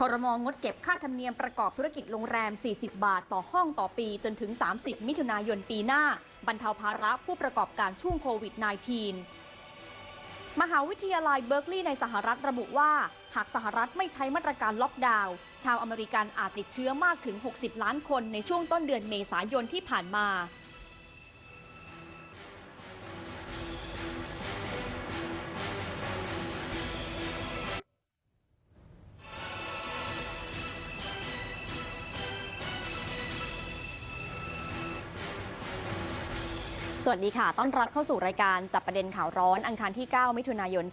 คอรมองงดเก็บค่าธรรมเนียมประกอบธุรกิจโรงแรม 40 บาทต่อห้องต่อปีจนถึง 30 มิถุนายนปีหน้า บรรเทาภาระผู้ประกอบการช่วงโควิด -19 มหาวิทยาลัยเบิร์กลีย์ในสหรัฐระบุว่า หากสหรัฐไม่ใช้มาตรการล็อกดาวน์ชาวอเมริกันอาจติดเชื้อมากถึง 60 ล้านคนในช่วงต้นเดือนเมษายนที่ผ่านมา สวัสดีค่ะ ต้อนรับเข้าสู่รายการจับประเด็นข่าวร้อนอังคารที่ 9 มิถุนายน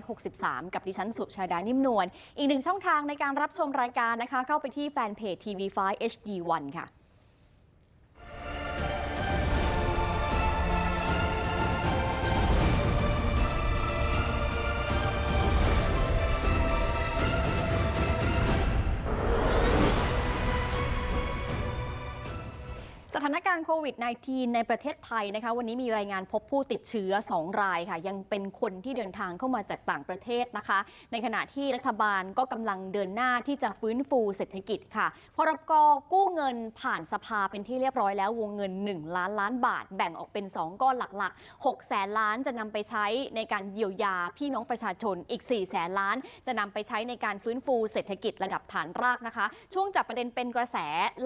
2563 กับดิฉันสุชาดานิ่มนวล อีกหนึ่งช่องทางในการรับชมรายการนะคะ เข้าไปที่แฟนเพจ TV5 HD1 ค่ะ สถานการณ์โควิด -19 ในประเทศไทยนะคะ วันนี้มีรายงานพบผู้ติดเชื้อ 2 รายค่ะ ยังเป็นคนที่เดินทางเข้ามาจากต่างประเทศนะคะ ในขณะที่รัฐบาลก็กำลังเดินหน้าที่จะฟื้นฟูเศรษฐกิจค่ะพรกกู้เงินผ่านสภาเป็นที่เรียบร้อยแล้ววงเงิน 1 ล้านล้านบาท แบ่งออกเป็น 2 ก้อนหลักๆ6แสนล้านจะนำไปใช้ในการเยียวยาพี่น้องประชาชนอีก4แสนล้าน จะนำไปใช้ในการฟื้นฟูเศรษฐกิจระดับฐานรากนะคะ ช่วงจับประเด็นเป็นกระแส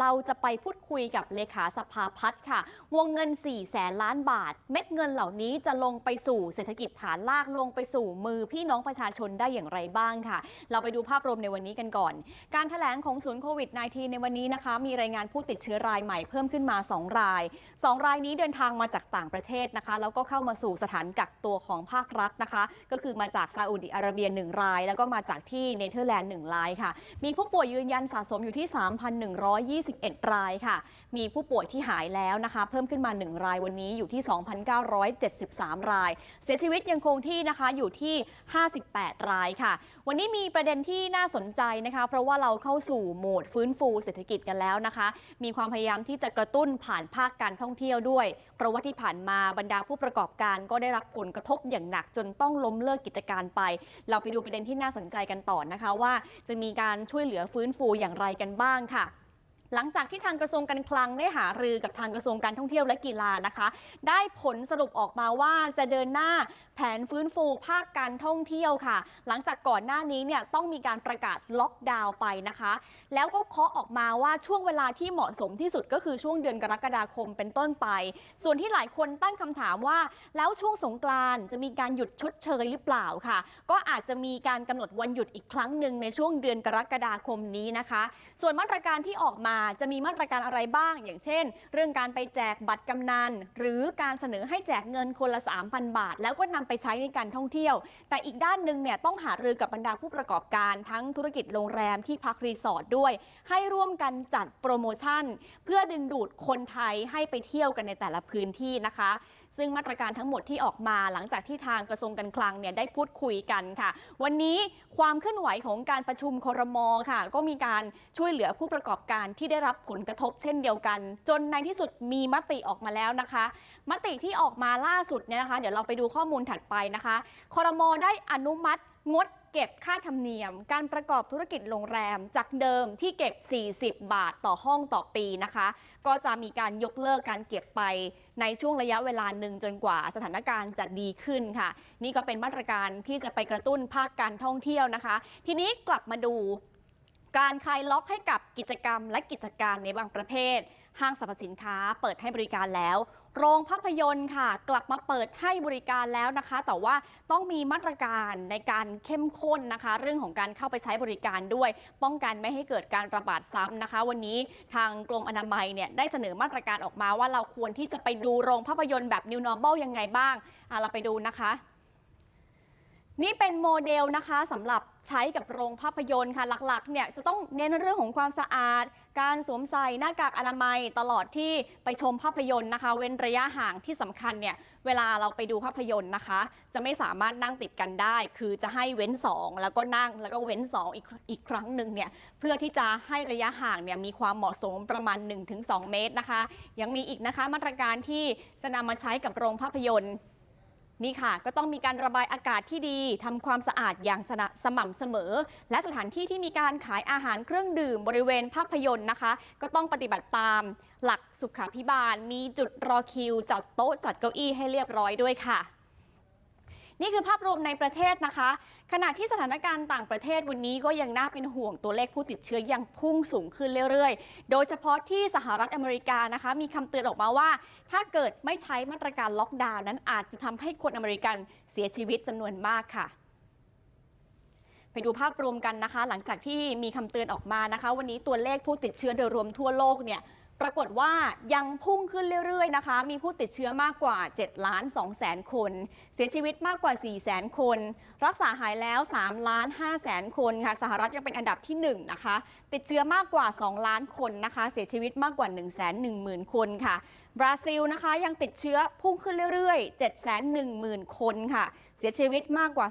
เราจะไปพูดคุยกับเลขาสภาพัฒน์ค่ะ วงเงิน 4 แสนล้านบาท เม็ดเงินเหล่านี้จะลงไปสู่เศรษฐกิจฐานรากลงไปสู่มือพี่น้องประชาชนได้อย่างไรบ้างค่ะ เราไปดูภาพรวมในวันนี้กันก่อน การแถลงของศูนย์โควิด -19 ในวันนี้นะคะ มีรายงานผู้ติดเชื้อรายใหม่เพิ่มขึ้นมา 2 ราย 2 รายนี้เดินทางมาจากต่างประเทศนะคะ แล้วก็เข้ามาสู่สถานกักตัวของภาครัฐนะคะ ก็คือมาจากซาอุดิอาระเบีย 1 ราย แล้วก็มาจากที่เนเธอร์แลนด์1รายค่ะ มีผู้ป่วยยืนยันสะสมอยู่ที่ 3,121 รายค่ะ มีผู้ป่วยที่หายแล้วนะคะ เพิ่มขึ้นมา 1 รายวันนี้อยู่ที่ 2,973 ราย เสียชีวิตยังคงที่นะคะอยู่ที่ 58 รายค่ะ วันนี้มีประเด็นที่น่าสนใจนะคะ เพราะว่าเราเข้าสู่โหมดฟื้นฟูเศรษฐกิจกันแล้วนะคะ มีความพยายามที่จะกระตุ้นผ่านภาคการท่องเที่ยวด้วย เพราะว่าที่ผ่านมาบรรดาผู้ประกอบการก็ได้รับผลกระทบอย่างหนักจนต้องล้มเลิกกิจการไป เราไปดูประเด็นที่น่าสนใจกันต่อนะคะว่า จะมีการช่วยเหลือฟื้นฟูอย่างไรกันบ้างค่ะ หลังจากที่ทางกระทรวงการคลังได้หารือกับทางกระทรวงการท่องเที่ยวและกีฬานะคะ ได้ผลสรุปออกมาว่าจะเดินหน้าแผนฟื้นฟูภาคการท่องเที่ยวค่ะ หลังจากก่อนหน้านี้เนี่ยต้องมีการประกาศล็อกดาวน์ไปนะคะ แล้วก็เคาะออกมาว่าช่วงเวลาที่เหมาะสมที่สุดก็คือช่วงเดือนกรกฎาคมเป็นต้นไป ส่วนที่หลายคนตั้งคำถามว่า แล้วช่วงสงกรานจะมีการหยุดชดเชยหรือเปล่าค่ะ ก็อาจจะมีการกำหนดวันหยุดอีกครั้งหนึ่งในช่วงเดือนกรกฎาคมนี้นะคะ ส่วนมาตรการที่ออกมาจะมีมาตรการอะไรบ้าง อย่างเช่น เรื่องการไปแจกบัตรกำนัน หรือการเสนอให้แจกเงินคนละ 3,000 บาท แล้วก็นำไปใช้ในการท่องเที่ยว แต่อีกด้านหนึ่งเนี่ยต้องหารือกับบรรดาผู้ประกอบการทั้งธุรกิจโรงแรมที่พักรีสอร์ทด้วย ให้ร่วมกันจัดโปรโมชั่น เพื่อดึงดูดคนไทยให้ไปเที่ยวกันในแต่ละพื้นที่นะคะ ซึ่งมาตรการทั้งหมดที่ออกมาหลังจากที่ทางกระทรวงการคลังเนี่ยได้พูดคุยกันค่ะ วันนี้ความเคลื่อนไหวของการประชุมครมค่ะ ก็มีการช่วยเหลือผู้ประกอบการที่ได้รับผลกระทบเช่นเดียวกัน จนในที่สุดมีมติออกมาแล้วนะคะ มติที่ออกมาล่าสุดเนี่ยนะคะ เดี๋ยวเราไปดูข้อมูลถัดไปนะคะครมได้อนุมัติงด เก็บค่าธรรมเนียม การประกอบธุรกิจโรงแรมจากเดิมที่เก็บ 40 บาทต่อห้องต่อปีนะคะ ก็จะมีการยกเลิกการเก็บไปในช่วงระยะเวลาหนึ่งจนกว่าสถานการณ์จะดีขึ้นค่ะ นี่ก็เป็นมาตรการที่จะไปกระตุ้นภาคการท่องเที่ยวนะคะ ทีนี้กลับมาดูการคลายล็อกให้กับกิจกรรมและกิจการในบางประเภท ห้างสรรพสินค้าเปิดให้บริการแล้ว โรงภาพยนตร์ค่ะ กลับมาเปิดให้บริการแล้วนะคะ แต่ว่าต้องมีมาตรการในการเข้มข้นนะคะ เรื่องของการเข้าไปใช้บริการด้วย ป้องกันไม่ให้เกิดการระบาดซ้ำนะคะ วันนี้ทางกรมอนามัยเนี่ยได้เสนอมาตรการออกมาว่าเราควรที่จะไปดูโรงภาพยนตร์แบบ New Normal ยังไงบ้างเราไปดูนะคะนี่เป็นโมเดลนะคะสำหรับใช้กับโรงภาพยนตร์ค่ะหลักๆเนี่ยจะต้องเน้นเรื่องของความสะอาด การสวมใส่หน้ากากอนามัยตลอดที่ไปชมภาพยนตร์นะคะ เว้นระยะห่างที่สำคัญเนี่ยเวลาเราไปดูภาพยนตร์นะคะ จะไม่สามารถนั่งติดกันได้ คือจะให้เว้น 2 แล้วก็นั่งแล้วก็เว้น 2 อีกอีกครั้งหนึ่งเนี่ยเพื่อที่จะให้ระยะห่างเนี่ยมีความเหมาะสมประมาณ 1-2 เมตรนะคะ ยังมีอีกนะคะมาตรการที่จะนำมาใช้กับโรงภาพยนตร์ นี่ค่ะ ก็ต้องมีการระบายอากาศที่ดีทำความสะอาดอย่างสนะสม่ำเสมอ และสถานที่ที่มีการขายอาหารเครื่องดื่มบริเวณภาพยนตร์นะคะ ก็ต้องปฏิบัติตามหลักสุขาพิบาล มีจุดรอคิว จัดโต๊ะจัดเก้าอี้ให้เรียบร้อยด้วยค่ะ นี่คือภาพรวมในประเทศนะคะ ขณะที่สถานการณ์ต่างประเทศวันนี้ก็ยังน่าเป็นห่วงตัวเลขผู้ติดเชื้อยังพุ่งสูงขึ้นเรื่อยๆ โดยเฉพาะที่สหรัฐอเมริกานะคะ มีคำเตือนออกมาว่า ถ้าเกิดไม่ใช้มาตรการล็อกดาวน์นั้นอาจจะทำให้คนอเมริกันเสียชีวิตจำนวนมากค่ะไปดูภาพรวมกันนะคะ หลังจากที่มีคำเตือนออกมานะคะ วันนี้ตัวเลขผู้ติดเชื้อโดยรวมทั่วโลกเนี่ย ปรากฏว่ายังพุ่งขึ้นเรื่อยๆนะคะ มีผู้ติดเชื้อมากกว่า7ล้าน2แสนคน เสียชีวิตมากกว่า4แสนคน รักษาหายแล้ว3ล้าน5แสนคนค่ะ สหรัฐยังเป็นอันดับที่1นะคะ ติดเชื้อมากกว่า 2 ล้านคนนะคะ เสียชีวิตมากกว่า 1 1 0 0 0 0คนค่ะ บราซิลนะคะยังติดเชื้อพุ่งขึ้นเรื่อยๆ 7 1 0 0 0 0 คนค่ะ เสียชีวิตมากกว่า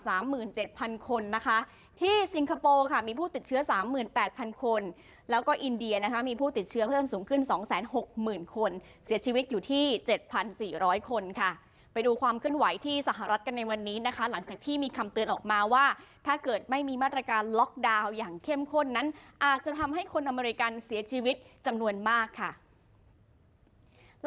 37,000 คนนะคะ ที่สิงคโปร์ค่ะ มีผู้ติดเชื้อ 38,000 คน แล้วก็อินเดียนะคะมีผู้ติดเชื้อเพิ่มสูงขึ้น 260,000 คน เสียชีวิตอยู่ที่ 7,400 คนค่ะ ไปดูความเคลื่อนไหวที่สหรัฐกันในวันนี้นะคะ หลังจากที่มีคำเตือนออกมาว่า ถ้าเกิดไม่มีมาตรการล็อกดาวน์อย่างเข้มข้นนั้น อาจจะทำให้คนอเมริกันเสียชีวิตจำนวนมากค่ะ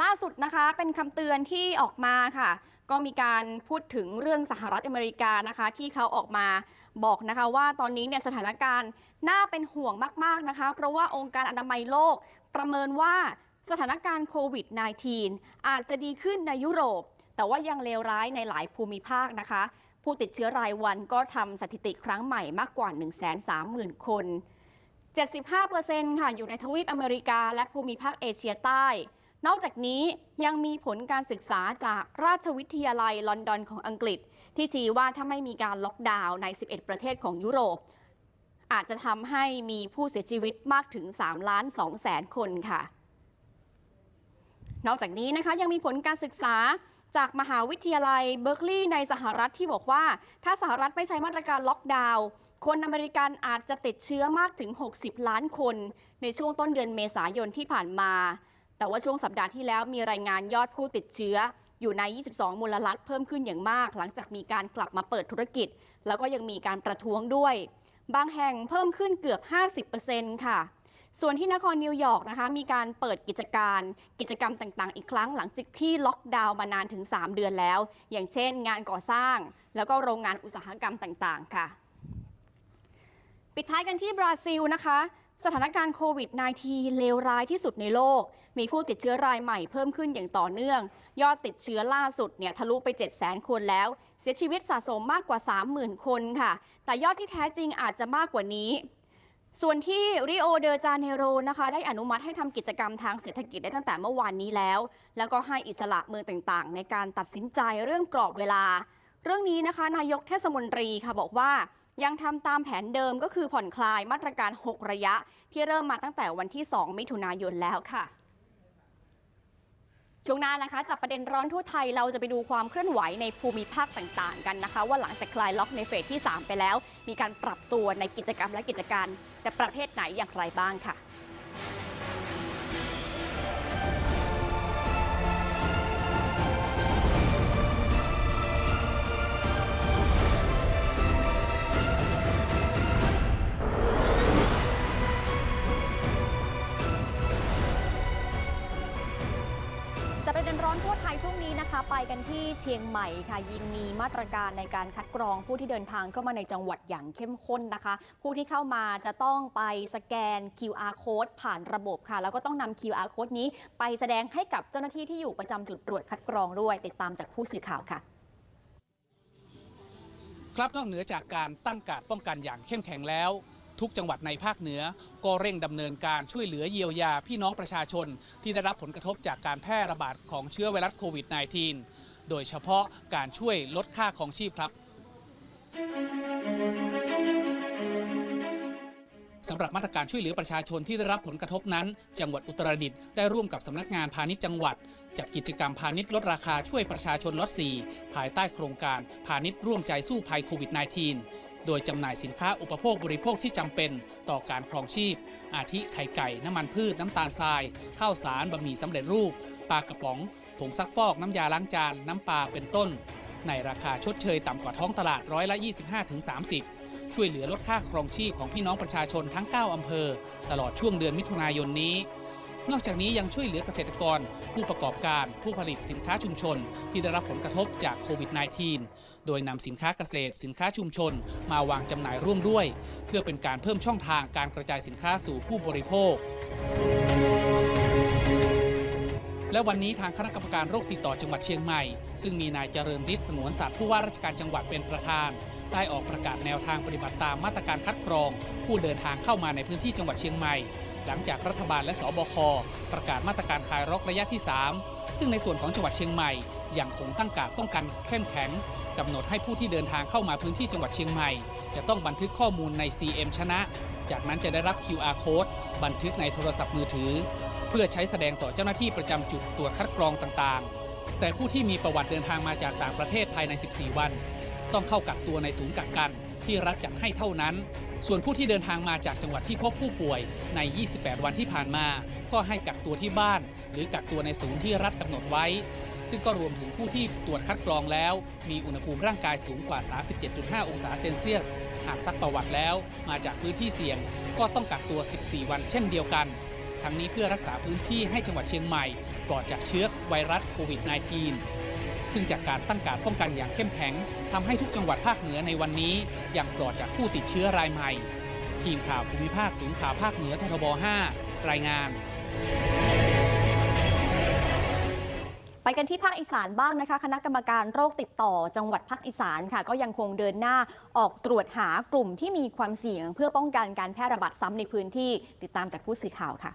ล่าสุดนะคะเป็นคำเตือนที่ออกมาค่ะ ก็มีการพูดถึงเรื่องสหรัฐอเมริกานะคะ ที่เขาออกมาบอกนะคะว่าตอนนี้เนี่ยสถานการณ์น่าเป็นห่วงมาก ๆ นะคะ เพราะว่าองค์การอนามัยโลกประเมินว่าสถานการณ์โควิด -19 อาจจะดีขึ้นในยุโรป แต่ว่ายังเลวร้ายในหลายภูมิภาคนะคะ ผู้ติดเชื้อรายวันก็ทำสถิติครั้งใหม่มากกว่า 130,000 คน 75%ค่ะอยู่ในทวีปอเมริกาและภูมิภาคเอเชียใต้ นอกจากนี้ยังมีผลการศึกษาจากราชวิทยาลัยลอนดอนของอังกฤษ ที่ชี้ว่าถ้าไม่มีการล็อกดาวน์ใน 11 ประเทศของยุโรป อาจจะทำให้มีผู้เสียชีวิตมากถึง 3 ล้าน2แสนคนค่ะ นอกจากนี้นะคะยังมีผลการศึกษาจากมหาวิทยาลัยเบิร์กลีย์ในสหรัฐที่บอกว่า ถ้าสหรัฐไม่ใช้มาตรการล็อกดาวน์คนอเมริกันอาจจะติดเชื้อมากถึง 60 ล้านคน ในช่วงต้นเดือนเมษายนที่ผ่านมา แต่ว่าช่วงสัปดาห์ที่แล้วมีรายงานยอดผู้ติดเชื้ออยู่ใน 22 มูลรัฐเพิ่มขึ้นอย่างมาก หลังจากมีการกลับมาเปิดธุรกิจ แล้วก็ยังมีการประท้วงด้วย บางแห่งเพิ่มขึ้นเกือบ 50%ค่ะ ส่วนที่นครนิวยอร์กนะคะ มีการเปิดกิจการ กิจกรรมต่างๆ อีกครั้งหลังจากที่ล็อกดาวน์มานานถึง 3 เดือนแล้ว อย่างเช่น งานก่อสร้าง แล้วก็โรงงานอุตสาหกรรมต่างๆ ค่ะ ปิดท้ายกันที่บราซิลนะคะ สถานการณ์โควิด -19 เลวร้ายที่สุดในโลก มีผู้ติดเชื้อรายใหม่เพิ่มขึ้นอย่างต่อเนื่อง ยอดติดเชื้อล่าสุดเนี่ยทะลุไป 7 0 0 0 0 0 คนแล้ว เสียชีวิตสะสมมากกว่า 30,000 คนค่ะ แต่ยอดที่แท้จริงอาจจะมากกว่านี้ ส่วนที่ริโอเดจาเนโรนะคะได้อนุมัติให้ทำกิจกรรมทางเศรษฐกิจได้ตั้งแต่เมื่อวานนี้แล้ว แล้วก็ให้อิสระเมืองต่างๆ ในการตัดสินใจเรื่องกรอบเวลา เรื่องนี้นะคะนายกเทศมนตรีค่ะบอกว่า ยังทำตามแผนเดิมก็คือผ่อนคลายมาตรการ 6 ระยะ ที่เริ่มมาตั้งแต่วันที่ 2 มิถุนายนแล้วค่ะ ช่วงหน้านะคะจับประเด็นร้อนทั่วไทยเราจะไปดูความเคลื่อนไหวในภูมิภาคต่างๆ กันนะคะ ว่าหลังจากคลายล็อกในเฟสที่ 3 ไปแล้ว มีการปรับตัวในกิจกรรมและกิจการ แต่ประเทศไหนอย่างไรบ้างค่ะ ร้อนทั่วไทยช่วงนี้นะคะ ไปกันที่เชียงใหม่ค่ะยิงมีมาตรการในการคัดกรองผู้ที่เดินทางเข้ามาในจังหวัดอย่างเข้มข้นนะคะ ผู้ที่เข้ามาจะต้องไปสแกน QR code ผ่านระบบค่ะ แล้วก็ต้องนำ QR code นี้ไปแสดงให้กับเจ้าหน้าที่ที่อยู่ประจำจุดตรวจคัดกรองด้วย ติดตามจากผู้สื่อข่าวค่ะครับนอกเหนือจากการตั้งการป้องกันอย่างเข้มแข็งแล้ว ทุกจังหวัดในภาคเหนือ ก็เร่งดำเนินการช่วยเหลือเยียวยาพี่น้องประชาชน ที่ได้รับผลกระทบจากการแพร่ระบาดของเชื้อไวรัสโควิด -19 โดยเฉพาะการช่วยลดค่าของชีพครับสำหรับมาตรการช่วยเหลือประชาชนที่ได้รับผลกระทบนั้น จังหวัดอุตรดิตถ์ได้ร่วมกับสำนักงานพาณิชย์จังหวัด จัดกิจกรรมพาณิชย์ลดราคาช่วยประชาชนลด4ภายใต้โครงการพาณิชย์ร่วมใจสู้ภัยโควิด -19 โดยจำหน่ายสินค้าอุปโภคบริโภคที่จำเป็นต่อการครองชีพ อาทิไข่ไก่ น้ำมันพืช น้ำตาลทราย ข้าวสารบะหมี่สำเร็จรูป ปลากระป๋อง ผงซักฟอก น้ำยาล้างจาน น้ำปลา เป็นต้น ในราคาชดเชยต่ำกว่าท้องตลาดร้อยละ 25-30 ช่วยเหลือลดค่าครองชีพของพี่น้องประชาชนทั้ง 9 อำเภอ ตลอดช่วงเดือนมิถุนายนนี้ นอกจากนี้ยังช่วยเหลือเกษตรกร ผู้ประกอบการผู้ผลิตสินค้าชุมชน ที่ได้รับผลกระทบจากโควิด -19 โดยนำสินค้าเกษตร สินค้าชุมชน มาวางจำหน่ายร่วมด้วย เพื่อเป็นการเพิ่มช่องทางการกระจายสินค้าสู่ผู้บริโภค และวันนี้ทางคณะกรรมการโรคติดต่อจังหวัดเชียงใหม่ ซึ่งมีนายเจริญฤทธิ์สงวนสัตว์ผู้ว่าราชการจังหวัดเป็นประธานได้ออกประกาศแนวทางปฏิบัติตามมาตรการคัดกรอง ผู้เดินทางเข้ามาในพื้นที่จังหวัดเชียงใหม่ หลังจากรัฐบาลและสบค ประกาศมาตรการคลายล็อกระยะที่ 3 ซึ่งในส่วนของจังหวัดเชียงใหม่ยังคงตั้งการป้องกันเข้มแข็งกำหนดให้ผู้ที่เดินทางเข้ามาพื้นที่จังหวัดเชียงใหม่ จะต้องบันทึกข้อมูลใน CM ชนะ จากนั้นจะได้รับ QR code บันทึกในโทรศัพท์มือถือ เพื่อใช้แสดงต่อเจ้าหน้าที่ประจำจุดตรวจคัดกรองต่างๆ แต่ผู้ที่มีประวัติเดินทางมาจากต่างประเทศภายใน 14 วัน ต้องเข้ากักตัวในศูนย์กักกัน ที่รัฐจัดให้เท่านั้น ส่วนผู้ที่เดินทางมาจากจังหวัดที่พบผู้ป่วยใน 28 วันที่ผ่านมา ก็ให้กักตัวที่บ้าน หรือกักตัวในศูนย์ที่รัฐกำหนดไว้ ซึ่งก็รวมถึงผู้ที่ตรวจคัดกรองแล้ว มีอุณหภูมิร่างกายสูงกว่า 37.5 องศาเซลเซียส หากซักประวัติแล้วมาจากพื้นที่เสี่ยง ก็ต้องกักตัว 14 วันเช่นเดียวกันทั้งนี้เพื่อรักษาพื้นที่ให้จังหวัดเชียงใหม่ปลอดจากเชื้อไวรัสโควิด -19 ซึ่งจากการตั้งการป้องกันอย่างเข้มแข็งทำให้ทุกจังหวัดภาคเหนือในวันนี้ยังปลอดจากผู้ติดเชื้อรายใหม่ ทีมข่าวภูมิภาคศูนย์ข่าวภาคเหนือททบ 5 รายงานไปกันที่ภาคอีสานบ้างนะคะ คณะกรรมการโรคติดต่อจังหวัดภาคอีสานค่ะ ก็ยังคงเดินหน้าออกตรวจหากลุ่มที่มีความเสี่ยง เพื่อป้องกันการแพร่ระบาดซ้ำในพื้นที่ติดตามจากผู้สื่อข่าวค่ะ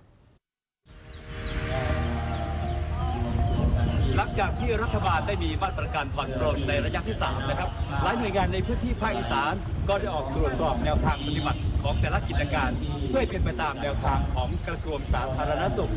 หลังจากที่รัฐบาลได้มีมาตรการผ่อนปรนในระยะที่ 3 นะครับ หลายหน่วยงานในพื้นที่ภาคอีสานก็ได้ออกตรวจสอบแนวทางปฏิบัติของแต่ละกิจการ เพื่อเป็นไปตามแนวทางของกระทรวงสาธารณสุข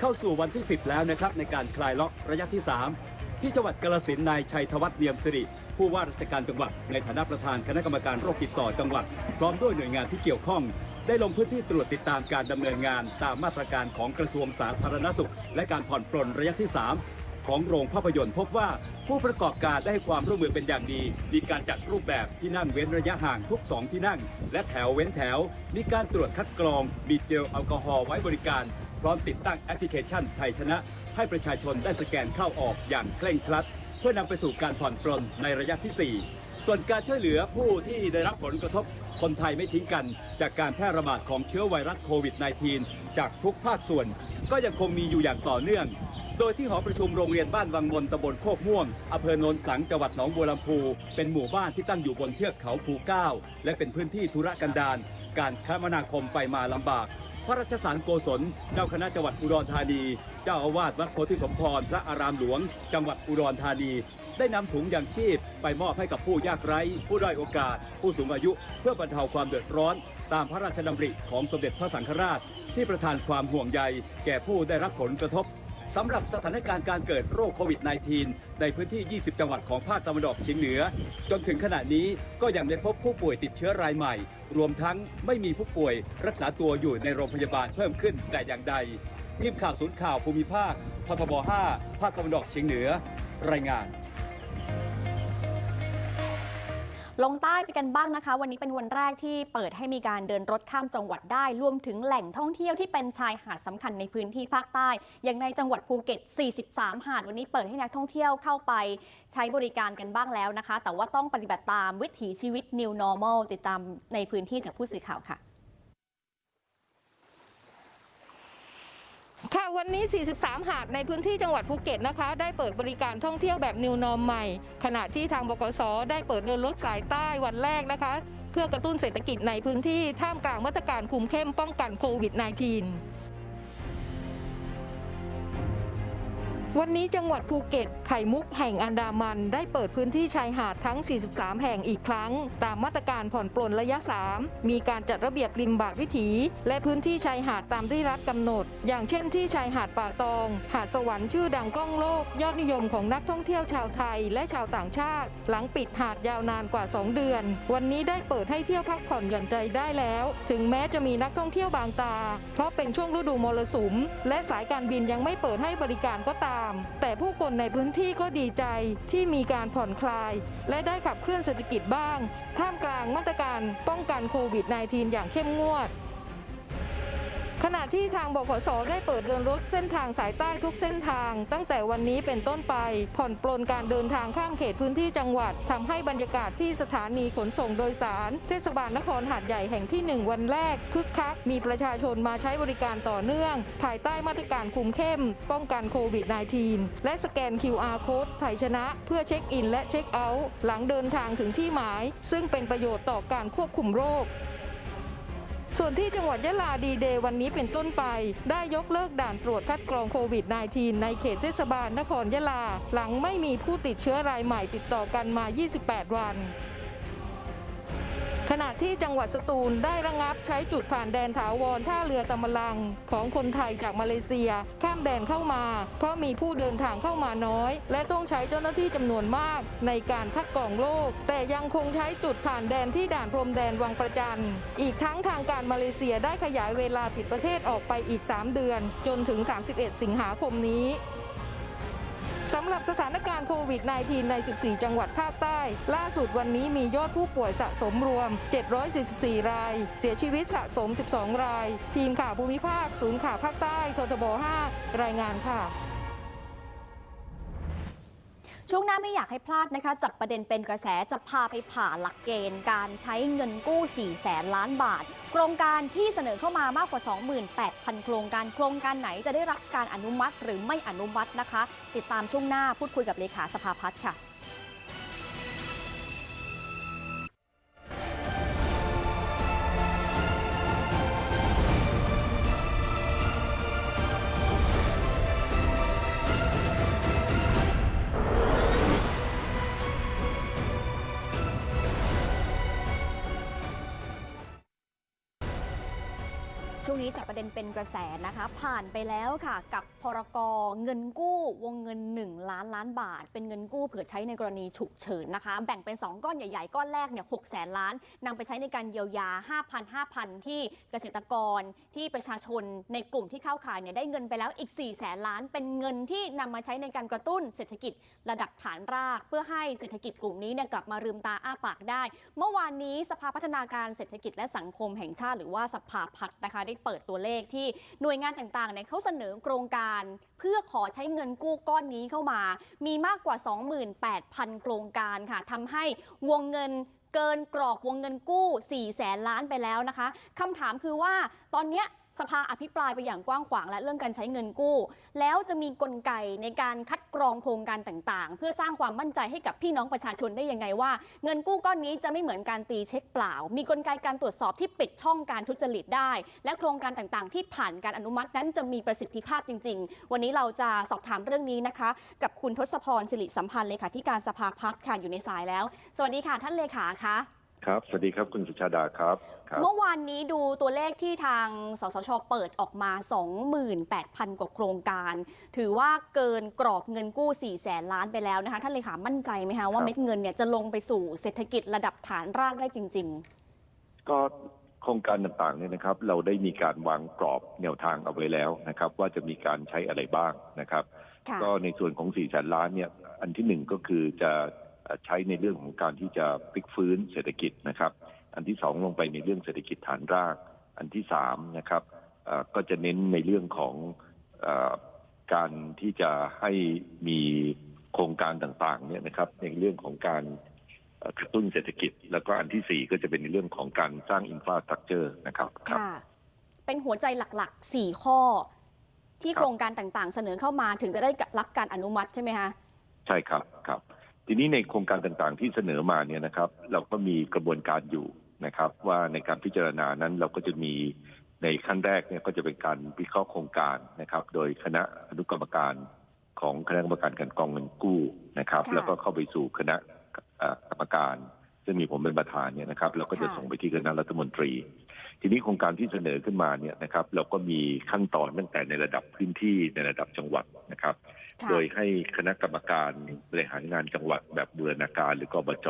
เข้าสู่วันที่ 10 แล้วนะครับในการคลายล็อกระยะที่ 3 ที่จังหวัดกาฬสินนายชัยธวัฒน์เนียมสิริผู้ว่าราชการจังหวัดในฐานะประธานคณะกรรมการโรคติดต่อจังหวัด พร้อมด้วยหน่วยงานที่เกี่ยวข้อง ได้ลงพื้นที่ตรวจติดตามการดำเนินงานตามมาตรการของกระทรวงสาธารณสุข และการผ่อนปลนระยะที่ 3 ของโรงภาพยนตร์พบว่าผู้ประกอบการได้ความร่วมมือเป็นอย่างดี มีการจัดรูปแบบที่นั่งเว้นระยะห่างทุก 2 ที่นั่ง และแถวเว้นแถว มีการตรวจคัดกรอง มีเจลแอลกอฮอล์ไว้บริการ พร้อมติดตั้งแอปพลิเคชันไทยชนะ ให้ประชาชนได้สแกนเข้าออกอย่างเคร่งครัด เพื่อนำไปสู่การผ่อนปลนในระยะที่ 4 ส่วนการช่วยเหลือผู้ที่ได้รับผลกระทบ คนไทยไม่ทิ้งกัน จากการแพร่ระบาดของเชื้อไวรัสโควิด -19 จากทุกภาคส่วน ก็ยังคงมีอยู่อย่างต่อเนื่อง โดยที่หอประชุมโรงเรียนบ้านวังมนตำบลโคกม่วงอำเภอโนนสังจังหวัดหนองบัวลำพู เป็นหมู่บ้านที่ตั้งอยู่บนเทือกเขาภูเก้า และเป็นพื้นที่ธุรกันดารการคมนาคมไปมาลำบากพระราชสารโกศล เจ้าคณะจังหวัดอุดรธานี เจ้าอาวาสวัดโพธิสมพร พระอารามหลวง จังหวัดอุดรธานี ได้นำถุงยางชีพ ไปมอบให้กับผู้ยากไร้ ผู้ด้อยโอกาส ผู้สูงอายุ เพื่อบรรเทาความเดือดร้อน ตามพระราชดำริของสมเด็จพระสังฆราช ที่ประทานความห่วงใยแก่ผู้ได้รับผลกระทบสำหรับสถานการณ์การเกิดโรคโควิด -19 ในพื้นที่ 20 จังหวัดของภาคตะวันออกเฉียงเหนือ จนถึงขณะนี้ก็ยังไม่พบผู้ป่วยติดเชื้อรายใหม่ รวมทั้งไม่มีผู้ป่วยรักษาตัวอยู่ในโรงพยาบาลเพิ่มขึ้นแต่อย่างใด ทีมข่าวศูนย์ข่าวภูมิภาคททบ 5 ภาคตะวันออกเฉียงเหนือ รายงาน ลงใต้ไปกันบ้างนะคะ วันนี้เป็นวันแรกที่เปิดให้มีการเดินรถข้ามจังหวัดได้ รวมถึงแหล่งท่องเที่ยวที่เป็นชายหาดสำคัญในพื้นที่ภาคใต้ อย่างในจังหวัดภูเก็ต 43 หาด วันนี้เปิดให้นักท่องเที่ยวเข้าไปใช้บริการกันบ้างแล้วนะคะ แต่ว่าต้องปฏิบัติตามวิถีชีวิต New Normal ติดตามในพื้นที่จากผู้สื่อข่าวค่ะ ค่ะวันนี้ 43 หาดในพื้นที่จังหวัดภูเก็ตนะคะ ได้เปิดบริการท่องเที่ยวแบบนิวนอร์ใหม่ ขณะที่ทางบกสได้เปิดเดินรถสายใต้วันแรกนะคะ เพื่อกระตุ้นเศรษฐกิจในพื้นที่ท่ามกลางมาตรการคุมเข้มป้องกันโควิด -19 วันนี้จังหวัดภูเก็ต ไข่มุกแห่งอันดามันได้เปิดพื้นที่ชายหาดทั้ง 43 แห่งอีกครั้ง ตามมาตรการผ่อนปลนระยะ 3 มีการจัดระเบียบริมบาดวิถี และพื้นที่ชายหาดตามที่รัฐกำหนด อย่างเช่นที่ชายหาดป่าตอง หาดสวรรค์ชื่อดังก้องโลก ยอดนิยมของนักท่องเที่ยวชาวไทยและชาวต่างชาติ หลังปิดหาดยาวนานกว่า 2 เดือน วันนี้ได้เปิดให้เที่ยวพักผ่อนหย่อนใจได้แล้ว ถึงแม้จะมีนักท่องเที่ยวบางตา เพราะเป็นช่วงฤดูมรสุม และสายการบินยังไม่เปิดให้บริการก็ตามแต่ผู้คนในพื้นที่ก็ดีใจที่มีการผ่อนคลาย และได้ขับเคลื่อนเศรษฐกิจบ้าง ท่ามกลางมาตรการป้องกันโควิด -19 อย่างเข้มงวด ขณะที่ทางบขสได้เปิดเดินรถเส้นทางสายใต้ทุกเส้นทาง ตั้งแต่วันนี้เป็นต้นไป ผ่อนปลนการเดินทางข้ามเขตพื้นที่จังหวัดทำให้บรรยากาศที่สถานีขนส่งโดยสาร เทศบาลนครหาดใหญ่แห่งที่ 1 วันแรก คึกคัก มีประชาชนมาใช้บริการต่อเนื่อง ภายใต้มาตรการคุมเข้ม ป้องกันโควิด -19 และสแกน QR code ไทยชนะ เพื่อเช็คอินและเช็คเอาท์หลังเดินทางถึงที่หมาย ซึ่งเป็นประโยชน์ต่อการควบคุมโรค ส่วนที่จังหวัดยะลาดีเดย์วันนี้เป็นต้นไป ได้ยกเลิกด่านตรวจคัดกรองโควิด -19 ในเขตเทศบาลนครยะลา หลังไม่มีผู้ติดเชื้อรายใหม่ติดต่อกันมา 28 วัน ขณะที่จังหวัดสตูลได้ระงับใช้จุดผ่านแดนถาวรท่าเรือตำมลังของคนไทยจากมาเลเซีย ข้ามแดนเข้ามา เพราะมีผู้เดินทางเข้ามาน้อย และต้องใช้เจ้าหน้าที่จำนวนมากในการคัดกรองโรคแต่ยังคงใช้จุดผ่านแดนที่ด่านพรมแดนวังประจันอีกทั้งทางการมาเลเซียได้ขยายเวลาปิดประเทศออกไปอีก 3 เดือน จนถึง 31 สิงหาคมนี้ สำหรับสถานการณ์โควิด -19 ใน 14 จังหวัดภาคใต้ ล่าสุดวันนี้มียอดผู้ป่วยสะสมรวม 744 ราย เสียชีวิตสะสม 12 ราย ทีมข่าวภูมิภาค ศูนย์ข่าวภาคใต้ททบ 5 รายงานค่ะ ช่วงหน้าไม่อยากให้พลาดนะคะจับประเด็นเป็นกระแสจะพาไปผ่าหลักเกณฑ์ การใช้เงินกู้ 4 แสนล้านบาท โครงการที่เสนอเข้ามามากกว่า 28,000 โครงการโครงการไหนจะได้รับการอนุมัติหรือไม่อนุมัตินะคะ ติดตามช่วงหน้าพูดคุยกับเลขาสภาพัฒน์ค่ะ ช่วงนี้จับประเด็นเป็นกระแสนะคะ ผ่านไปแล้วค่ะกับพรกเงินกู้วงเงิน 1 ล้านล้านบาท เป็นเงินกู้เผื่อใช้ในกรณีฉุกเฉินนะคะ แบ่งเป็น 2 ก้อนใหญ่ๆ ก้อนแรกเนี่ย6แสนล้านนำไปใช้ในการเยียวยา 5,000 5,000 ที่เกษตรกรที่ประชาชนในกลุ่มที่เข้าข่ายเนี่ยได้เงินไปแล้วอีก4แสนล้าน เป็นเงินที่นำมาใช้ในการกระตุ้นเศรษฐกิจระดับฐานราก เพื่อให้เศรษฐกิจกลุ่มนี้เนี่ยกลับมาลืมตาอ้าปากได้ เมื่อวานนี้สภาพัฒนาการเศรษฐกิจและสังคมแห่งชาติ หรือว่าสภาพัฒน์นะคะได้เปิดตัวเลขที่หน่วยงานต่างๆเนี่ยเขาเสนอโครงการเพื่อขอใช้เงินกู้ก้อนนี้เข้ามา มีมากกว่า 28,000 โครงการค่ะทำให้วงเงินเกินกรอบวงเงินกู้ 4 แสนล้านไปแล้วนะคะคำถามคือว่าตอนเนี้ย สภาอภิปรายไปอย่างกว้างขวาง และเรื่องการใช้เงินกู้ แล้วจะมีกลไกในการคัดกรองโครงการต่างๆ เพื่อสร้างความมั่นใจให้กับพี่น้องประชาชนได้ยังไงว่า เงินกู้ก้อนนี้จะไม่เหมือนการตีเช็คเปล่า มีกลไกการตรวจสอบที่ปิดช่องการทุจริตได้ และโครงการต่างๆ ที่ผ่านการอนุมัตินั้นจะมีประสิทธิภาพจริง ๆ วันนี้เราจะสอบถามเรื่องนี้นะคะ กับคุณทศพรสิริสัมพันธ์เลขาธิการสภาพัฒน์ค่ะอยู่ในสายแล้ว สวัสดีค่ะท่านเลขาคะ ครับ สวัสดีครับคุณสุชาดาครับครับ เมื่อวานนี้ดูตัวเลขที่ทางสสชเปิดออกมา 28,000 กว่าโครงการ ถือว่าเกินกรอบเงินกู้4แสนล้านไปแล้วนะคะ ท่านเลขามั่นใจไหมคะว่าครับ เม็ดเงินเนี่ยจะลงไปสู่เศรษฐกิจระดับฐานรากได้จริง ก็โครงการต่างๆเนี่ยนะครับ เราได้มีการวางกรอบแนวทางเอาไว้แล้วนะครับ ว่าจะมีการใช้อะไรบ้างนะครับ ๆ ค่ะ ก็ในส่วนของ4ี่แสนล้านเนี่ยอันที่หนึ่งก็คือจะเอ่อ ใช้ในเรื่องของการที่จะพลิกฟื้นเศรษฐกิจนะครับ อันที่สองลงไปในเรื่องเศรษฐกิจฐานราก อันที่สามนะครับเอ่อก็จะเน้นในเรื่องของเออการที่จะให้มีโครงการต่างๆเนี่ยนะครับ ในเรื่องของการเอ่อกระตุ้นเศรษฐกิจ แล้วก็อันที่สี่ก็จะเป็นในเรื่องของการสร้างอินฟราสตรักเจอร์นะครับครับค่ะ เป็นหัวใจหลักๆ4ข้อ ที่ครับโครงการต่างๆ เสนอเข้ามาถึงจะได้รับการอนุมัติใช่ไหมคะใช่ครับครับ ทีนี้ในโครงการต่างๆที่เสนอมาเนี่ยนะครับ เราก็มีกระบวนการอยู่นะครับ ว่าในการพิจารณานั้นเราก็จะมีในขั้นแรกเนี่ยก็จะเป็นการวิเคราะห์โครงการนะครับ โดยคณะอนุกรรมการของคณะกรรมการการกองเงินกู้นะครับ แล้วก็เข้าไปสู่คณะกรรมการ ซึ่งมีผมเป็นประธานเนี่ยนะครับเราก็จะค่ะส่งไปที่คณะรัฐมนตรี ทีนี้โครงการที่เสนอขึ้นมาเนี่ยนะครับ เราก็มีขั้นตอนตั้งแต่ในระดับพื้นที่ในระดับจังหวัดนะครับค่ะโดยให้คณะกรรมการบริหารงานจังหวัดแบบบูรณาการหรือกบจ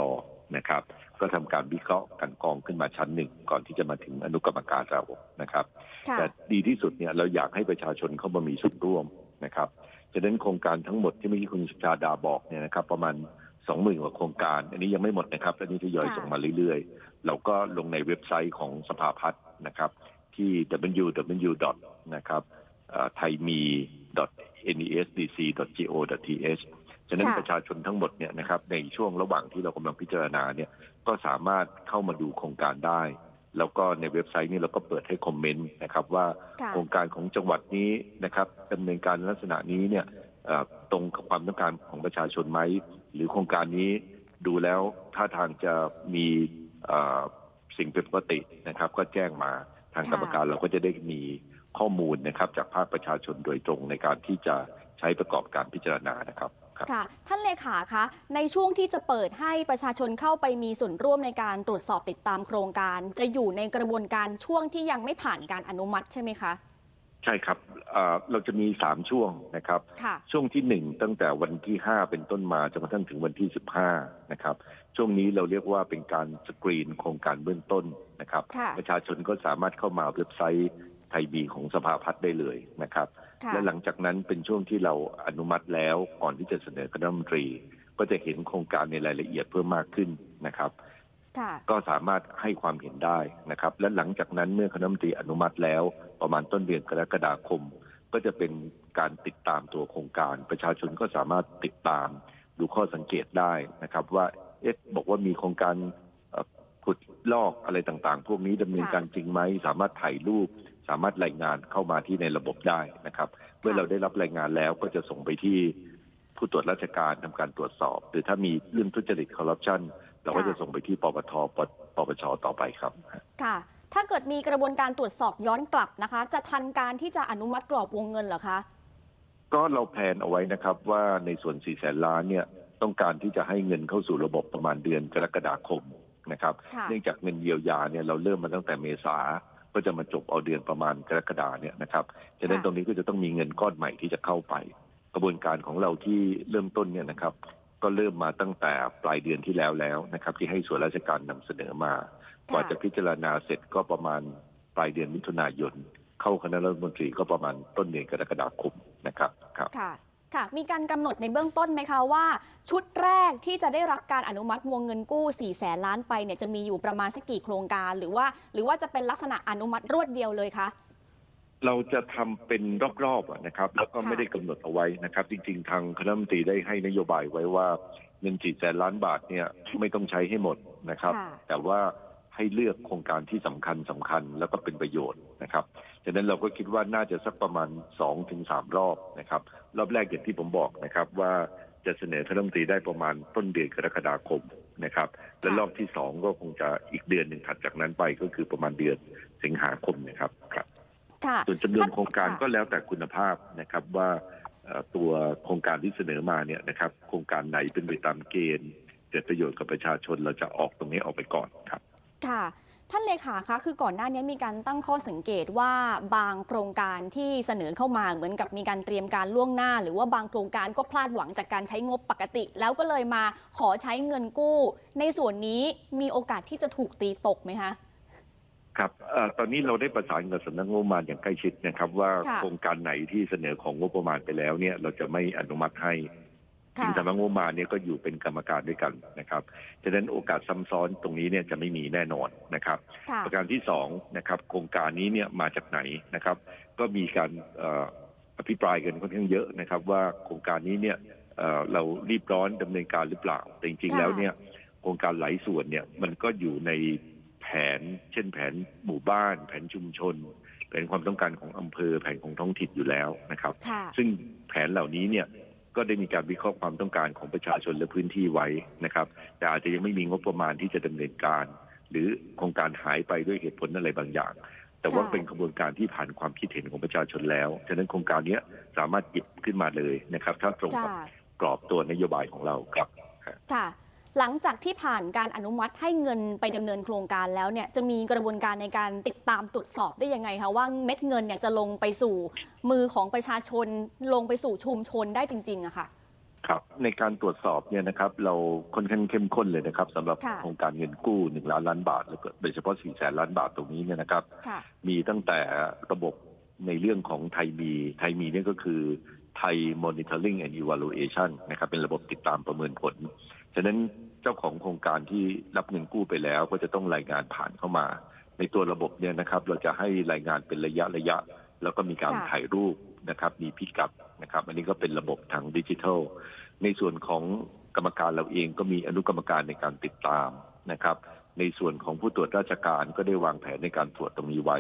นะครับ ก็ทำการวิเคราะห์กันกองขึ้นมาชั้นหนึ่งก่อนที่จะมาถึงอนุกรรมการเรานะครับค่ะแต่ดีที่สุดเนี่ยเราอยากให้ประชาชนเข้ามามีส่วนร่วมนะครับฉะนั้นโครงการทั้งหมดที่เมื่อกี้คุณสุชาดาบอกเนี่ยนะครับ ประมาณ สองหมื่นกว่าโครงการ อันนี้ยังไม่หมดนะครับอันนี้ทยอยค่ะส่งมาเรื่อยๆ เราก็ลงในเว็บไซต์ของสภาพัฒน์นะครับ ที่ www. นะครับไทยมี nesdc.go.th ฉะนั้นค่ะประชาชนทั้งหมดเนี่ยนะครับในช่วงระหว่างที่เรากำลังพิจารณาเนี่ยก็สามารถเข้ามาดูโครงการได้ แล้วก็ในเว็บไซต์นี้เราก็เปิดให้คอมเมนต์นะครับว่าค่ะโครงการของจังหวัดนี้นะครับดำเนินการลักษณะนี้เนี่ยเอ่อ ตรงกับความต้องการของประชาชนไหม หรือโครงการนี้ดูแล้วท่าทางจะมีเอ่อสิ่งผิดปกตินะครับ ก็แจ้งมาทางค่ะกรรมการเราก็จะได้มีข้อมูลนะครับจากภาคประชาชนโดยตรงในการที่จะใช้ประกอบการพิจารณานะครับครับค่ะ ท่านเลขาคะในช่วงที่จะเปิดให้ประชาชนเข้าไปมีส่วนร่วมในการตรวจสอบติดตามโครงการ จะอยู่ในกระบวนการช่วงที่ยังไม่ผ่านการอนุมัติใช่ไหมคะ ใช่ครับเอ่อเราจะมีสามช่วงนะครับ ค่ะ ช่วงที่หนึ่งตั้งแต่วันที่ห้าเป็นต้นมาจนกระทั่งถึงวันที่สิบห้านะครับ ช่วงนี้เราเรียกว่าเป็นการสกรีนโครงการเบื้องต้นนะครับ ค่ะ ประชาชนก็สามารถเข้ามาเว็บไซต์ไทยบีของสภาพัฒน์ได้เลยนะครับ ค่ะ และหลังจากนั้นเป็นช่วงที่เราอนุมัติแล้วก่อนที่จะเสนอคณะรัฐมนตรี ก็จะเห็นโครงการในรายละเอียดเพิ่มมากขึ้นนะครับค่ะ ก็สามารถให้ความเห็นได้นะครับ และหลังจากนั้นเมื่อคณะรัฐมนตรีอนุมัติแล้วประมาณต้นเดือนกรกฎาคม ก็จะเป็นการติดตามตัวโครงการ ประชาชนก็สามารถติดตามดูข้อสังเกตได้นะครับ ว่าเอ๊ะบอกว่ามีโครงการเอ่อขุดลอกอะไรต่างๆ พวกนี้ดำเนินการจริงไหมสามารถถ่ายรูป สามารถรายงานเข้ามาที่ในระบบได้นะครับ เมื่อเราได้รับรายงานแล้วก็จะส่งไปที่ผู้ตรวจราชการทำการตรวจสอบ หรือถ้ามีเรื่องทุจริตคอร์รัปชัน เราก็จะส่งไปที่ปปทปปปชต่อไปครับ ค่ะ ถ้าเกิดมีกระบวนการตรวจสอบย้อนกลับนะคะ จะทันการที่จะอนุมัติกรอบวงเงินเหรอคะ ก็เราแผนเอาไว้นะครับว่าในส่วน4แสนล้านเนี่ยต้องการที่จะให้เงินเข้าสู่ระบบประมาณเดือนกรกฎาคมนะครับค่ะเนื่องจากเงินเยียวยาเนี่ยเราเริ่มมาตั้งแต่เมษาก็จะมาจบเอาเดือนประมาณกรกฎาเนี่ยนะครับฉะนั้นค่ะตรงนี้ก็จะต้องมีเงินก้อนใหม่ที่จะเข้าไป กระบวนการของเราที่เริ่มต้นเนี่ยนะครับ ก็เริ่มมาตั้งแต่ปลายเดือนที่แล้วแล้วนะครับ ที่ให้ส่วนราชการนำเสนอมากว่าจะพิจารณาเสร็จก็ประมาณปลายเดือนมิถุนายน เข้าคณะรัฐมนตรีก็ประมาณต้นเดือนกรกฎาคมนะครับครับค่ะค่ะ มีการกำหนดในเบื้องต้นไหมคะว่า ชุดแรกที่จะได้รับการอนุมัติวงเงินกู้4แสนล้านไปเนี่ยจะมีอยู่ประมาณสักกี่โครงการ หรือว่า หรือว่าจะเป็นลักษณะอนุมัติรวดเดียวเลยคะ เราจะทำเป็นรอบๆอะนะครับ แล้วก็ค่ะไม่ได้กำหนดเอาไว้นะครับ จริง ๆ ทางคณะรัฐมนตรีได้ให้นโยบายไว้ว่าเงินจีแสนล้านบาทเนี่ยไม่ต้องใช้ให้หมดนะครับค่ะแต่ว่าให้เลือกโครงการที่สำคัญสำคัญแล้วก็เป็นประโยชน์นะครับฉะนั้นเราก็คิดว่าน่าจะสักประมาณ2อถึงสรอบนะครับ รอบแรกอย่างที่ผมบอกนะครับว่าจะเสนอคณะรัฐมนตรีได้ประมาณต้นเดือนกรกฎาคมนะครับ และรอบที่สองก็คงจะอีกเดือนหนึ่งถัดจากนั้นไปก็คือประมาณเดือนสิงหาคมนะครับครับค่ะ ส่วนจำนวนโครงการค่ะก็แล้วแต่คุณภาพนะครับว่าเอ่อตัวโครงการที่เสนอมาเนี่ยนะครับ โครงการไหนเป็นไปตามเกณฑ์เกิดประโยชน์กับประชาชนเราจะออกตรงนี้ออกไปก่อนครับ ค่ะท่านเลขาคะคือก่อนหน้านี้มีการตั้งข้อสังเกตว่าบางโครงการที่เสนอเข้ามาเหมือนกับมีการเตรียมการล่วงหน้า หรือว่าบางโครงการก็พลาดหวังจากการใช้งบปกติ แล้วก็เลยมาขอใช้เงินกู้ ในส่วนนี้มีโอกาสที่จะถูกตีตกไหมคะ ครับเอ่อตอนนี้เราได้ประสานกับสำนักงบประมาณอย่างใกล้ชิดนะครับ ว่าค่ะโครงการไหนที่เสนอของงบประมาณไปแล้วเนี่ยเราจะไม่อนุมัติให้จริค่ะงสำนักงบประมาณเนี่ยก็อยู่เป็นกรรมการด้วยกันนะครับฉะนั้นโอกาสซ้ำซ้อนตรงนี้เนี่ยจะไม่มีแน่นอนนะครับค่ะประการที่สองนะครับโครงการนี้เนี่ยมาจากไหนนะครับ ก็มีการเอ่ออภิปรายกันค่อนข้างเยอะนะครับ ว่าโครงการนี้เนี่ยเอ่อเรารีบร้อนดำเนินการหรือเปล่าแต่จริงๆค่ะแล้วเนี่ยโครงการหลายส่วนเนี่ยมันก็อยู่ใน แผน เช่นแผนหมู่บ้าน แผนชุมชน แผนความต้องการของอำเภอแผนของท้องถิ่นอยู่แล้วนะครับค่ะซึ่งแผนเหล่านี้เนี่ยก็ได้มีการวิเคราะห์ความต้องการของประชาชนและพื้นที่ไว้นะครับ แต่อาจจะยังไม่มีงบประมาณที่จะดำเนินการ หรือโครงการหายไปด้วยเหตุผลอะไรบางอย่าง แต่ว่าค่ะเป็นกระบวนการที่ผ่านความคิดเห็นของประชาชนแล้วฉะนั้นโครงการเนี้ยสามารถหยิบขึ้นมาเลยนะครับ ถ้าตรงกับค่ะกรอบตัวนโยบายของเราครับค่ะ หลังจากที่ผ่านการอนุมัติให้เงินไปดำเนินโครงการแล้วเนี่ยจะมีกระบวนการในการติดตามตรวจสอบได้ยังไงคะว่าเม็ดเงินเนี่ยจะลงไปสู่มือของประชาชนลงไปสู่ชุมชนได้จริงๆอะค่ะครับในการตรวจสอบเนี่ยนะครับ เราค่อนข้างเข้มข้นเลยนะครับสำหรับโครงการเงินกู้หนึ่งล้านล้านบาทแล้วก็โดยเฉพาะสี่แสนล้านบาทตรงนี้เนี่ยนะครับ มีตั้งแต่ระบบในเรื่องของไทยมีไทยมีเนี่ยก็คือ Thai Monitoring and Evaluation นะครับเป็นระบบติดตามประเมินผล ฉะนั้น เจ้าของโครงการที่รับเงินกู้ไปแล้ว ก็จะต้องรายงานผ่านเข้ามา ในตัวระบบเนี่ยนะครับ เราจะให้รายงานเป็นระยะระยะ แล้วก็มีการถ่ายรูปนะครับ มีพิกัดนะครับ อันนี้ก็เป็นระบบทางดิจิทัล ในส่วนของกรรมการเราเองก็มีอนุกรรมการในการติดตามนะครับ ในส่วนของผู้ตรวจราชการก็ได้วางแผนในการตรวจตรงนี้ไว้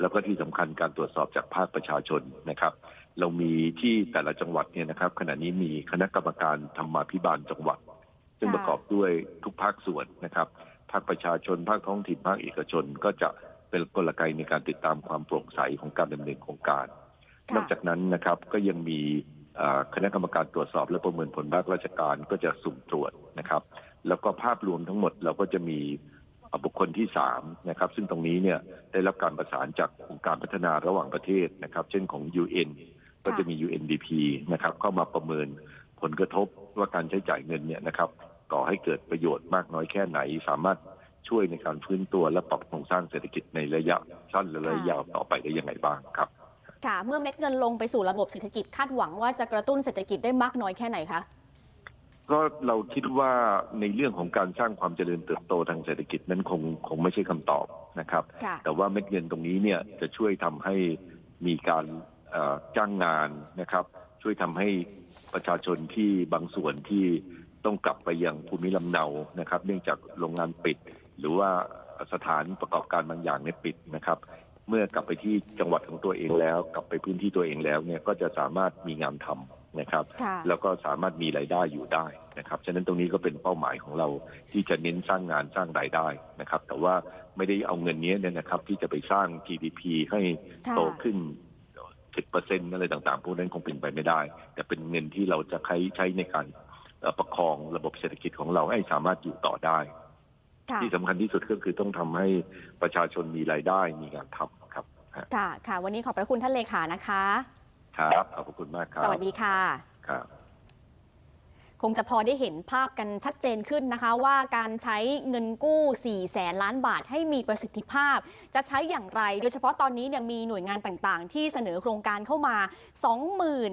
แล้วก็ที่สำคัญการตรวจสอบจากภาคประชาชนนะครับ เรามีที่แต่ละจังหวัดเนี่ยนะครับ ขณะนี้มีคณะกรรมการธรรมาภิบาลจังหวัด ซึ่งค่ะประกอบด้วยทุกภาคส่วนนะครับภาคประชาชนภาคท้องถิ่นภาคเอกชน ก็จะเป็นกลไกในการติดตามความโปร่งใสของการดำเนินโครงการ นอกจากนั้นนะครับก็ยังมีเอ่อคณะกรรมการตรวจสอบและประเมินผลภาคราชการก็จะสุ่มตรวจนะครับ แล้วก็ภาพรวมทั้งหมดเราก็จะมีเอ่อบุคคลที่สามนะครับ ซึ่งตรงนี้เนี่ยได้รับการประสานจากองค์การพัฒนาระหว่างประเทศนะครับ เช่นของ UN ก็จะมี UNDP นะครับเข้ามาประเมินผลกระทบว่าการใช้จ่ายเงินเนี่ยนะครับ ก่อให้เกิดประโยชน์มากน้อยแค่ไหน สามารถช่วยในการฟื้นตัวและปรับโครงสร้างเศรษฐกิจในระยะสั้นและระยะยาวต่อไปได้ยังไงบ้างครับ ค่ะ เมื่อเม็ดเงินลงไปสู่ระบบเศรษฐกิจคาดหวังว่าจะกระตุ้นเศรษฐกิจได้มากน้อยแค่ไหนคะก็เราคิดว่าในเรื่องของการสร้างความเจริญเติบโตทางเศรษฐกิจนั้นคงคงไม่ใช่คำตอบนะครับค่ะแต่ว่าเม็ดเงินตรงนี้เนี่ยจะช่วยทำให้มีการเอ่อจ้างงานนะครับ ช่วยทำให้ประชาชนที่บางส่วนที่ ต้องกลับไปยังภูมิลำเนานะครับ เนื่องจากโรงงานปิด หรือว่าสถานประกอบการบางอย่างเนี่ยปิดนะครับ เมื่อกลับไปที่จังหวัดของตัวเองแล้ว กลับไปพื้นที่ตัวเองแล้วเนี่ยก็จะสามารถมีงานทำนะครับค่ะแล้วก็สามารถมีรายได้อยู่ได้นะครับ ฉะนั้นตรงนี้ก็เป็นเป้าหมายของเราที่จะเน้นสร้างงานสร้างรายได้นะครับ แต่ว่าไม่ได้เอาเงินนี้เนี่ยนะครับ ที่จะไปสร้าง GDP ให้ค่ะโตขึ้น10%อะไรต่างๆ พวกนั้นคงเป็นไปไม่ได้ แต่เป็นเงินที่เราจะใช้ใช้ในการเอ่อ ประคองระบบเศรษฐกิจของเราให้สามารถอยู่ต่อได้ค่ะที่สำคัญที่สุดก็คือต้องทำให้ประชาชนมีรายได้มีงานทำครับค่ะค่ะ วันนี้ขอบพระคุณท่านเลขานะคะ ครับขอบพระคุณมากครับ สวัสดีค่ะครับ คงจะพอได้เห็นภาพกันชัดเจนขึ้นนะคะ ว่าการใช้เงินกู้ 4 แสนล้านบาทให้มีประสิทธิภาพ จะใช้อย่างไร โดยเฉพาะตอนนี้เนี่ยมีหน่วยงานต่างๆ ที่เสนอโครงการเข้ามา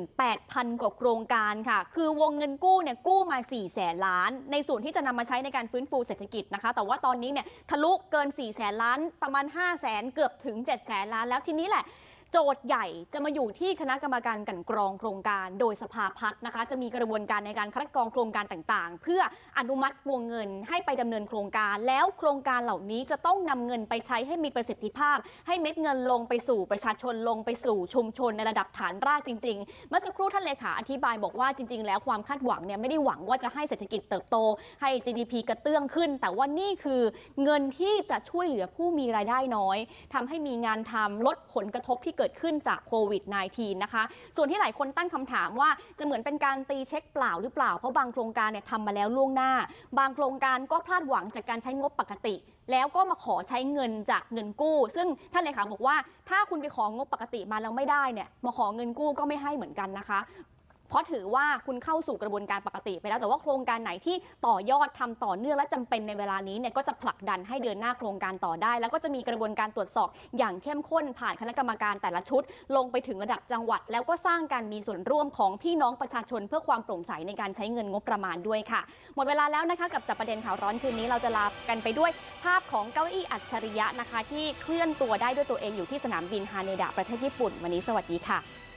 28,000 กว่าโครงการค่ะ คือวงเงินกู้เนี่ยกู้มา 4 แสนล้าน ในส่วนที่จะนำมาใช้ในการฟื้นฟูเศรษฐกิจนะคะ แต่ว่าตอนนี้เนี่ยทะลุเกิน 4 แสนล้าน ประมาณ 5 แสนเกือบถึง 7 แสนล้านแล้วทีนี้แหละ โจทย์ใหญ่จะมาอยู่ที่คณะกรรมการกันกรองโครงการ โดยสภาพัฒน์นะคะ จะมีกระบวนการในการคัดกรองโครงการต่างๆ เพื่ออนุมัติวงเงินให้ไปดำเนินโครงการ แล้วโครงการเหล่านี้จะต้องนำเงินไปใช้ให้มีประสิทธิภาพ ให้เม็ดเงินลงไปสู่ประชาชนลงไปสู่ชุมชนในระดับฐานรากจริงๆ เมื่อสักครู่ท่านเลขาอธิบายบอกว่าจริง ๆ แล้วความคาดหวังเนี่ยไม่ได้หวังว่าจะให้เศรษฐกิจเติบโต ให้ GDP กระเตื้องขึ้น แต่ว่านี่คือเงินที่จะช่วยเหลือผู้มีรายได้น้อยทำให้มีงานทำลดผลกระทบที่เกิดขึ้นจากโควิด -19 นะคะ ส่วนที่หลายคนตั้งคำถามว่าจะเหมือนเป็นการตีเช็คเปล่าหรือเปล่า เพราะบางโครงการเนี่ยทำมาแล้วล่วงหน้า บางโครงการก็พลาดหวังจากการใช้งบปกติ แล้วก็มาขอใช้เงินจากเงินกู้ ซึ่งท่านเลขาบอกว่าถ้าคุณไปของบปกติมาแล้วไม่ได้เนี่ยมาขอเงินกู้ก็ไม่ให้เหมือนกันนะคะ เพราะถือว่าคุณเข้าสู่กระบวนการปกติไปแล้ว แต่ว่าโครงการไหนที่ต่อยอดทำต่อเนื่องและจำเป็นในเวลานี้เนี่ยก็จะผลักดันให้เดินหน้าโครงการต่อได้ แล้วก็จะมีกระบวนการตรวจสอบอย่างเข้มข้นผ่านคณะกรรมการแต่ละชุด ลงไปถึงระดับจังหวัด แล้วก็สร้างการมีส่วนร่วมของพี่น้องประชาชน เพื่อความโปร่งใสในการใช้เงินงบประมาณด้วยค่ะ หมดเวลาแล้วนะคะกับจับประเด็นข่าวร้อนคืนนี้เราจะลากันไปด้วยภาพของเก้าอี้อัจฉริยะนะคะ ที่เคลื่อนตัวได้ด้วยตัวเองอยู่ที่สนามบินฮาเนดะประเทศญี่ปุ่น วันนี้สวัสดีค่ะ